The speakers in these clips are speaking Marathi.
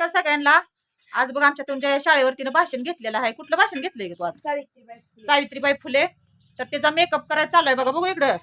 नमस्कार सगळ्यांना आज बघ आमच्या तुमच्या शाळेवरतीनं भाषण घेतलेलं आहे कुठलं भाषण घेतलंय तू आज? सावित्रीबाई फुले. सावित्रीबाई फुले. तर त्याचा मेकअप करायला चालू आहे बघा बघू इकडं.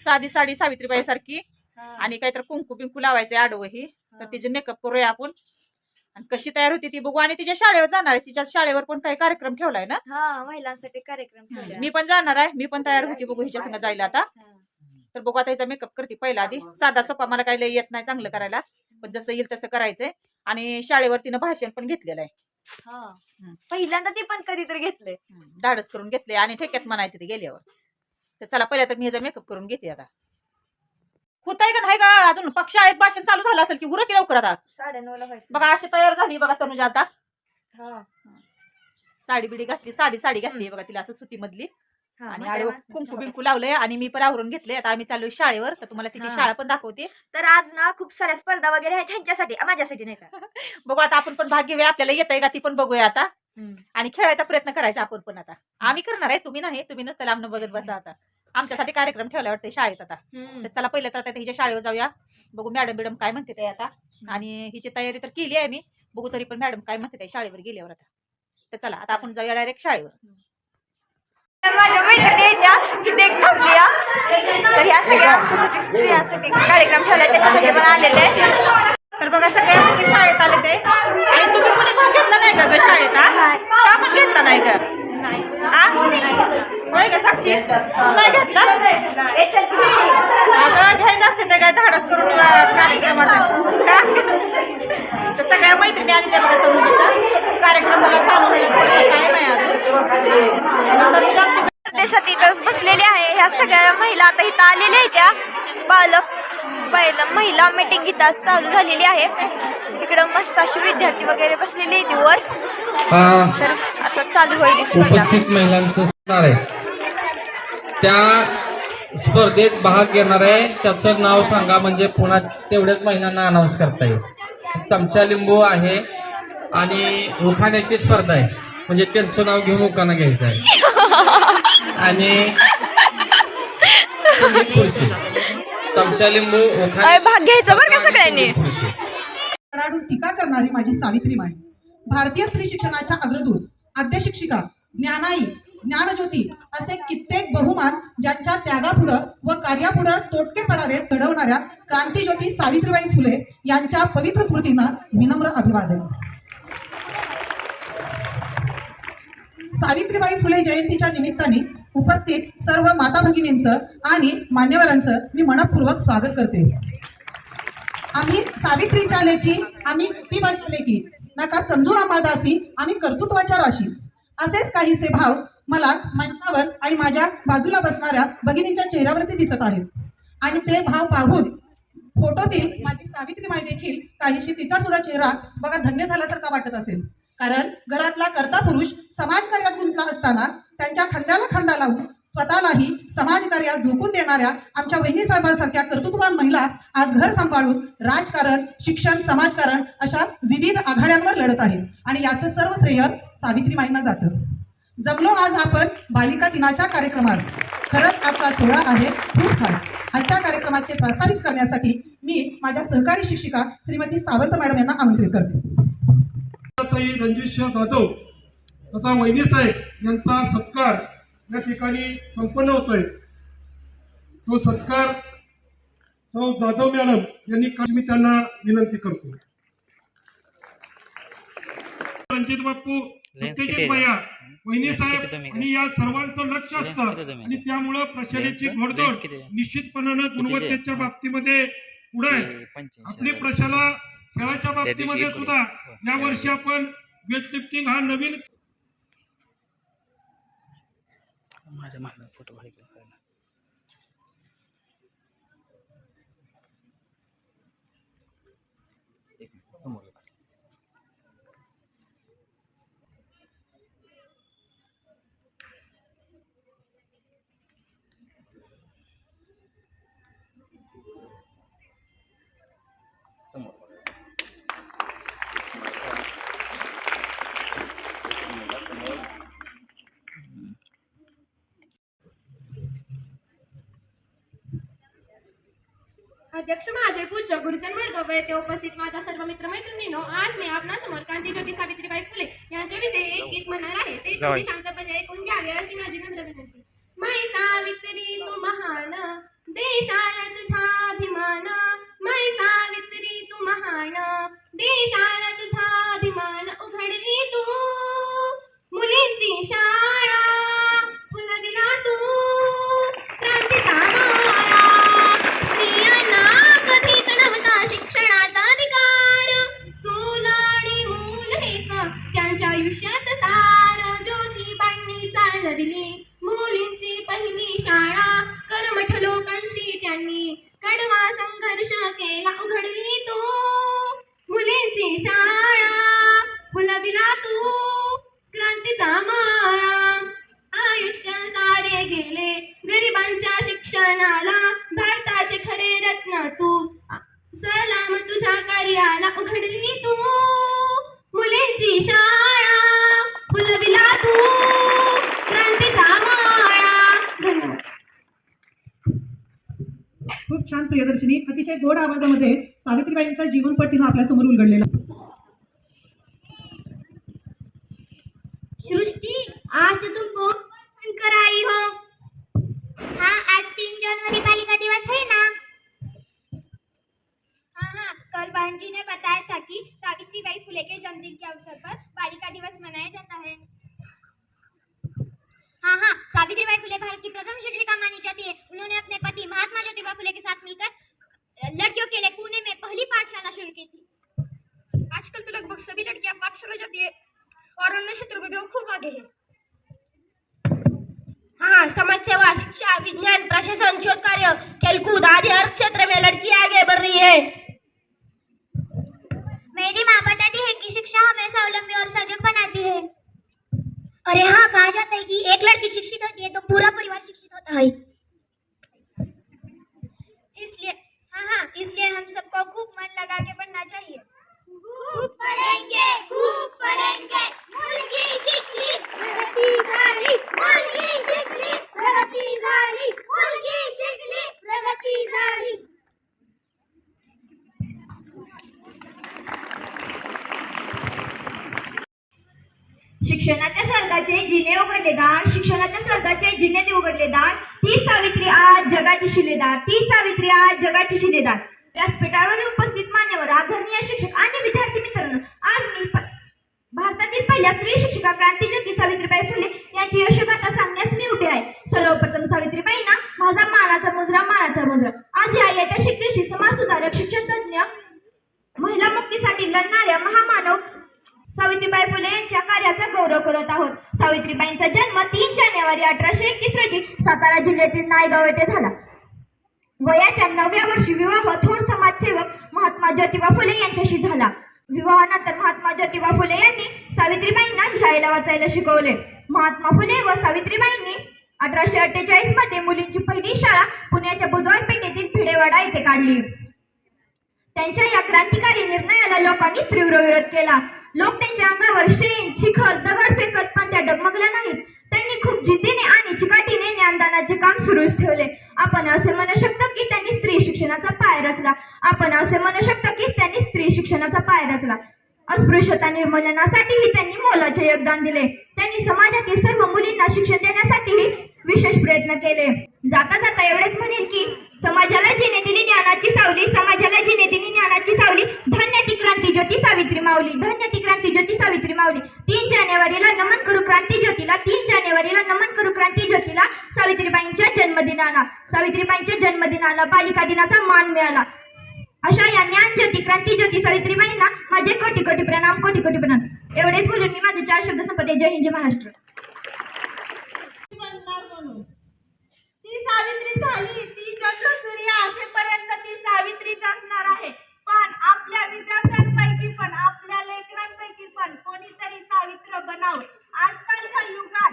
साधी साडी सावित्रीबाई सारखी. आणि काहीतरी कुंकू बिंकू लावायचे आडवं ही. तर. तिचे मेकअप करूया आपण. आणि कशी तयार होती ती बघू. आणि तिच्या शाळेवर जाणार आहे तिच्या शाळेवर पण काही कार्यक्रम ठेवलाय ना? हा महिलांसाठी कार्यक्रम. मी पण जाणार आहे. मी पण तयार होती बघू हिच्या संग जायला आता. तर बघू आता हिचा मेकअप करते पहिला आधी. साधा सोपा मला काही येत नाही चांगलं करायला. पण जसं येईल तसं करायचंय. आणि शाळेवर तिनं भाषण पण घेतलेलं आहे. हा. हम्म. पहिल्यांदा ती पण कधीतरी घेतले हम्म, धाडस करून घेतले आणि ठेक्यात म्हणायचं ते गेल्यावर. तर चला पहिल्या तर मी ह्याचा मेकअप करून घेते आता. होत आहे का नाही का अजून पक्ष आहेत भाषण चालू झालं असेल की उरं की लवकर आता? साडे नऊ ला व्हायचं बघा अशी तयार झाली बघा तनुजा आता. हा. साडी बिडी घातली साधी साडी घातली बघा तिला असं सुती मधली आणि आडवं कुंकू. बिंकू लावलंय आणि मी पण आवरून घेतले आता आम्ही चालू शाळेवर तर तुम्हाला तिची हा. शाळा पण दाखवते. तर आज ना खूप साऱ्या स्पर्धा वगैरे आहेत त्यांच्यासाठी माझ्यासाठी नाही का? बघू आता आपण पण भाग घेऊया. आपल्याला येत आहे का ती पण बघूया आता. आणि खेळायचा प्रयत्न करायचा आपण पण आता. आम्ही करणार आहे तुम्ही नाही तुम्ही नुसतं लांब बघत बसा आता. आमच्यासाठी कार्यक्रम ठेवला वाटतं शाळेत आता. तर चला पहिलं तर आता हिच्या शाळेवर जाऊया. बघू मॅडम बिडम काय म्हणते ते आता. आणि हिची तयारी तर केली आहे मी. बघू तरी पण मॅडम काय म्हणते ते शाळेवर गेल्यावर आता. तर चला आता आपण जाऊया डायरेक्ट शाळेवर. माझ्या मैत्रिणी येत्या किती एक थांबली हा. तर ह्या सगळ्या आमच्यासाठी स्त्रियांसाठी कार्यक्रम ठेवला त्याच्यासाठी पण आलेले आहे. तर बघा सगळ्या मुली शाळेत आले ते आणि तुम्ही कोणी पण घेतला नाही का ग शाळेत हा? का पण घेतला नाही का आ? होय का साक्षी तू नाही घेतला अगं घ्यायचं असते ते काय धाडस करून अं, कार्यक्रमात का तर सगळ्या मैत्रिणी आली त्या बघा तरुणीच्या कार्यक्रमाला चालू नाही अजून तनुजा आमची देशात इथं बसलेले आहे. ह्या सगळ्या महिला आता इथं आलेल्या आहेत. त्या बालक पहिला महिला मीटिंग इथं चालू झालेली आहे. इकडं मस्त अशी विद्यार्थी वगैरे बसलेले आहेत वर. तर आता चालू होईल उपस्थित महिलांचं आहे. त्या स्पर्धेत भाग घेणार आहे. त्याचं नाव सांगा म्हणजे पुन्हा तेवढ्याच महिलांना अनाऊन्स करता येईल. चमचा लिंबू आहे आणि उखाण्याची स्पर्धा आहे. म्हणजे त्यांचं नाव घेऊन उखाणा घ्यायचं आहे. आणि खुर्शी चमचा लिंबू भाग घ्यायचा बरं का सगळ्यांनी? टीका करणारी माझी सावित्रीमाई भारतीय स्त्री शिक्षणाच्या अग्रदूत आद्य शिक्षिका ज्ञानाई ज्ञानज्योती असे कित्येक बहुमान ज्यांच्या त्यागापुढं व कार्यापुढं तोटके पडावे घडवणाऱ्या क्रांतीज्योती सावित्रीबाई फुले यांच्या पवित्र स्मृतींना विनम्र अभिवादन. सावित्रीबाई फुले जयंतीच्या निमित्ताने उपस्थित सर्व माता भगिनींचं आणि मान्यवरांचं मी मनपूर्वक स्वागत करते. आम्ही सावित्रीच्या लेखी आम्ही नीतिमत्व लेखी नका समजू आम्हादासी आम्ही कर्तृत्वाच्या राशी. असेच काहीसे भाव मला मंचावर आणि माझ्या बाजूला बसणाऱ्या भगिनींच्या चेहऱ्यावरती दिसत आहेत. आणि ते भाव पाहून फोटोतील माझी सावित्रीमाई देखील काहीशी तिचा सुद्धा चेहरा बघा धन्य झाल्यासारखा वाटत असेल. कारण घरातला कर्ता पुरुष समाजकार्यात गुंतला असताना त्यांच्या खांद्याला खांदा लावून स्वतःलाही समाजकार्यात झोकून देणाऱ्या आमच्या वहिनी साहेबांसारख्या कर्तृत्ववान महिला आज घर सांभाळून राजकारण शिक्षण समाजकारण अशा विविध आघाड्यांवर लढत आहेत. आणि याचं सर्व श्रेय सावित्रीबाईंना जातं. जमलो आज आपण बालिका दिनाच्या कार्यक्रमात खरंच आजचा सोहळा आहे खूप खास. आजच्या कार्यक्रमाचे प्रस्तावित करण्यासाठी मी माझ्या सहकारी शिक्षिका श्रीमती सावंत मॅडम यांना आमंत्रित करते. रणजितसिंह जाधव तथा वैनी साहेब यांचा सत्कार या ठिकाणी संपन्न होतोय. तो सत्कार सौ जाधव मॅडम यांनी मी त्यांना विनंती करतो. रणजित बाप्पू सत्यजित भैया वहिनी साहेब आणि या सर्वांचं लक्ष असतं आणि त्यामुळं प्रशालेची घोडदौड निश्चितपणानं गुणवत्तेच्या बाबतीमध्ये पुढे आपली प्रशाला खेळाच्या बाबतीमध्ये सुद्धा या वर्षी आपण वेटलिफ्टिंग हा नवीन माझ्या मागला फोटो अध्यक्ष माझे पूज्य गुरुजन वर्ग व येथे उपस्थित माझ्या सर्व मित्रमैत्रिणींनो आज मी आपणासमोर क्रांतीज्योती सावित्रीबाई फुले यांच्याविषयी एक गीत म्हणणार आहे. ते तुम्ही शांतपणे ऐकून घ्यावे अशी माझी नम्र विनंती. मै सावित्री तू महान देशाला तुझा अभिमान. मै सावित्री तू महान देशाला तुझा उघडली तू. मुलींची शाळा फुलविला तू. क्रांतीचा माळा. धन्यवाद. खूप छान प्रियदर्शनी. अतिशय गोड आवाजामध्ये सावित्रीबाईंचा जीवनपट तिनं आपल्यासमोर उलगडलेला. फुले के अवसर पर बालिका दिवस मनाया जाता है। हाँ हाँ सावित्रीबाई फुले भारत की प्रथम शिक्षिका मानी जाती है। उन्होंने अपने पति महात्मा ज्योतिबा फुले के साथ मिलकर लड़कियों के लिए पुणे में पहली पाठशाला शुरू की थी। आजकल तो लगभग सभी लड़कियाँ पाठशाला जाती है और अन्य क्षेत्रों में भी वो खूब आगे है हाँ समाज सेवा शिक्षा विज्ञान प्रशासन शोध कार्य खेलकूद आदि हर क्षेत्र में लड़की आगे बढ़ रही है। मेरी माँ बताती है कि शिक्षा हमें स्वावलंबी और सजग बनाती है। अरे हाँ कहा जाता है कि एक लड़की शिक्षित होती है तो पूरा परिवार शिक्षित होता है। इसलिए हाँ हाँ इसलिए हम सबको खूब मन लगा के पढ़ना चाहिए। खूप पढेंगे खूप पढेंगे। मुलगी शिकली प्रगती झाली मुलगी शिकली प्रगती झाली मुलगी शिक्षणाच्या स्वर्गाचे जिने उघडलेदार शिक्षणाच्या स्वर्गाचे जिने ते उघडलेदार ती सावित्री आज जगाची शिलेदार ती सावित्री आज जगाची शिलेदार. व्यासपीठावर उपस्थित मान्यवर आदरणीय शिक्षक आणि विद्यार्थी मित्रांनो आज मी प- भारतातील पहिल्या स्त्री शिक्षिका क्रांतीज्योती सावित्रीबाई फुले यांची यशोगाथा सांगण्यास मी उभी आहे सर्वप्रथम सावित्रीबाईंना माझा मानाचा मुजरा मानाचा मुजरा आज या ऐतिहासिक दिवशी समाज सुधारक शिक्षण तज्ज्ञ महिला मुक्तीसाठी लढणाऱ्या महामानव सावित्रीबाई फुले यांच्या कार्याचा गौरव करत आहोत. सावित्रीबाईंचा जन्म तीन जानेवारी अठराशे एकतीस रोजी सातारा जिल्ह्यातील नायगाव येथे झाला. वयाच्या नवव्या वर्षी विवाह थोर समाजसेवक महात्मा ज्योतिबा फुले यांच्याशी झाला. विवाहानंतर महात्मा ज्योतिबा फुले यांनी सावित्रीबाईंना लिहायला वाचायला शिकवले. महात्मा फुले व सावित्रीबाईंनी अठराशे अठ्ठेचाळीसमध्ये मुलींची पहिली शाळा पुण्याच्या बुधवार पेठेतील भिडेवाडा येथे काढली. त्यांच्या या क्रांतिकारी निर्णयाला लोकांनी तीव्र विरोध केला. लोक त्यांच्या अंगावर शेण चिखल दगड फेकत पण त्या डगमगल्या नाहीत. त्यांनी खूप जिद्दीने आणि चिकाटीने ज्ञानदानाचे काम सुरूच ठेवले. आपण असे म्हणू शकतो की त्यांनी स्त्री शिक्षणाचा पाय रचला. आपण असे म्हणू शकतो की त्यांनी स्त्री शिक्षणाचा पाय रचला. अस्पृश्यता निर्मूलनासाठीही त्यांनी मोलाचे योगदान दिले. त्यांनी समाजातील सर्व मुलींना शिक्षण देण्यासाठीही विशेष प्रयत्न केले. जाता जाता एवढेच म्हणेल की समाजाला जिने दिली ज्ञानाची सावली समाजाला जिने दिली ज्ञानाची सावली धन्य ती क्रांती ज्योती सावित्री माऊली धन्य ती क्रांती ज्योती सावित्री माऊली. तीन जानेवारीला नमन करू क्रांती ज्योतीला तीन जानेवारीला नमन करू क्रांती ज्योतीला सावित्रीबाईंच्या जन्मदिनाला. सावित्रीबाईंच्या जन्मदिनाला बालिका दिनाचा मान मिळाला. अशा या ज्ञान ज्योती क्रांती ज्योती सावित्रीबाईंना माझे कोटी कोटी प्रणाम कोटी कोटी प्रणाम. एवढेच बोलून मी माझे चार शब्द संपते जय हिंद महाराष्ट्र. जी सावित्री झाली ती चंद्रसूर्य असेपर्यंत ती सावित्रीच असणार आहे. पण आपल्या विद्यार्थ्यांपैकी पण आपल्या लेकरांपैकी पण कोणीतरी सावित्र बनावं. आजकालच्या युगात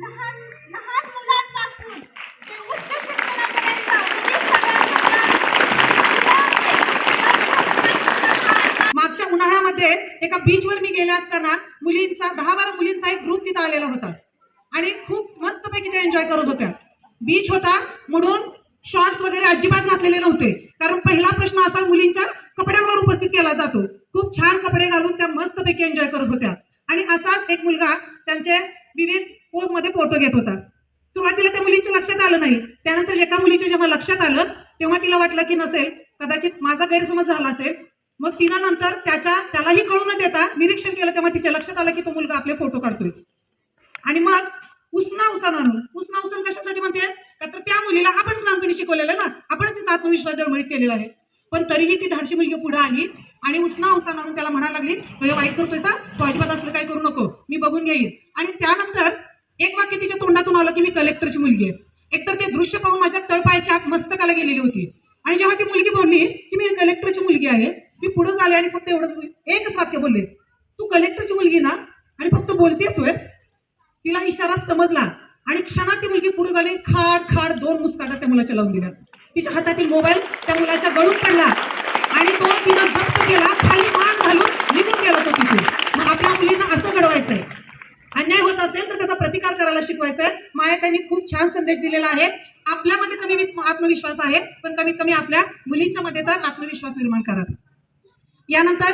लहान लहान मुलांपासून ते उच्च शिक्षणापर्यंत मागच्या उन्हाळ्यामध्ये एका बीचवर मी गेले असताना मुलींचा दहा बारा मुलींचा एक ग्रुप तिथं आलेला होता. आणि खूप मस्तपैकी ते एन्जॉय करत होत्या. बीच होता म्हणून शॉर्ट्स वगैरे अजिबात घातलेले नव्हते. कारण पहिला प्रश्न असा मुलींच्या कपड्यांवर उपस्थित केला जातो. खूप छान कपडे घालून त्या मस्तपैकी एन्जॉय करत होत्या. आणि असाच एक मुलगा त्यांचे विविध पोजमध्ये फोटो घेत होता. सुरुवातीला त्या मुलीच्या लक्षात आलं नाही. त्यानंतर एका मुलीच्या जेव्हा लक्षात आलं तेव्हा तिला वाटलं की नसेल कदाचित माझा गैरसमज झाला असेल. मग तिनं नंतर त्याच्या त्यालाही कळू न देता निरीक्षण केलं तेव्हा तिच्या लक्षात आलं की तो मुलगा आपले फोटो काढतोय. आणि मग उसना उसान आणून. उसना उसान कशासाठी म्हणते? तर त्या मुलीला आपणच लहानपणी शिकवलेलं ना. आपणच तिचा आत्मविश्वास डळमळीत केलेला आहे. पण तरीही ती धाडशी मुलगी पुढे आली आणि उसना उसान आणून त्याला म्हणायला लागली "तो वाईट करतोय सा. तू अजिबात असलं काय करू नको. मी बघून घेईन. आणि त्यानंतर एक वाक्य तिच्या तोंडातून आलं की मी कलेक्टरची मुलगी आहे. एकतर ते दृश्य पाहून माझ्या तळपायच्या आत मस्तकाला गेलेली होती. आणि जेव्हा ती मुलगी बोलली की मी कलेक्टरची मुलगी आहे मी पुढे झाले आणि फक्त एवढंच एकच वाक्य बोलले. तू कलेक्टरची मुलगी ना? आणि फक्त बोलतेस होय? तिला इशारा समजला. आणि क्षणात ती मुलगी पुढे झाली खाड खाड दोन मुस्काटा त्या मुलाच्या लावून दिल्या. तिच्या हातातील मोबाईल त्या मुलाच्या गळून पडला. आणि तो तिनं जप्त केला खाली मान घालून निघून गेला तो तिथे. मग आपल्या मुलींना असं घडवायचंय. अन्याय होत असेल तर त्याचा प्रतिकार करायला शिकवायचंय. मायाताईंनी खूप छान संदेश दिलेला आहे. आपल्यामध्ये कमी आत्मविश्वास आहे पण कमीत कमी आपल्या मुलींच्या मध्ये तर आत्मविश्वास निर्माण करा. यानंतर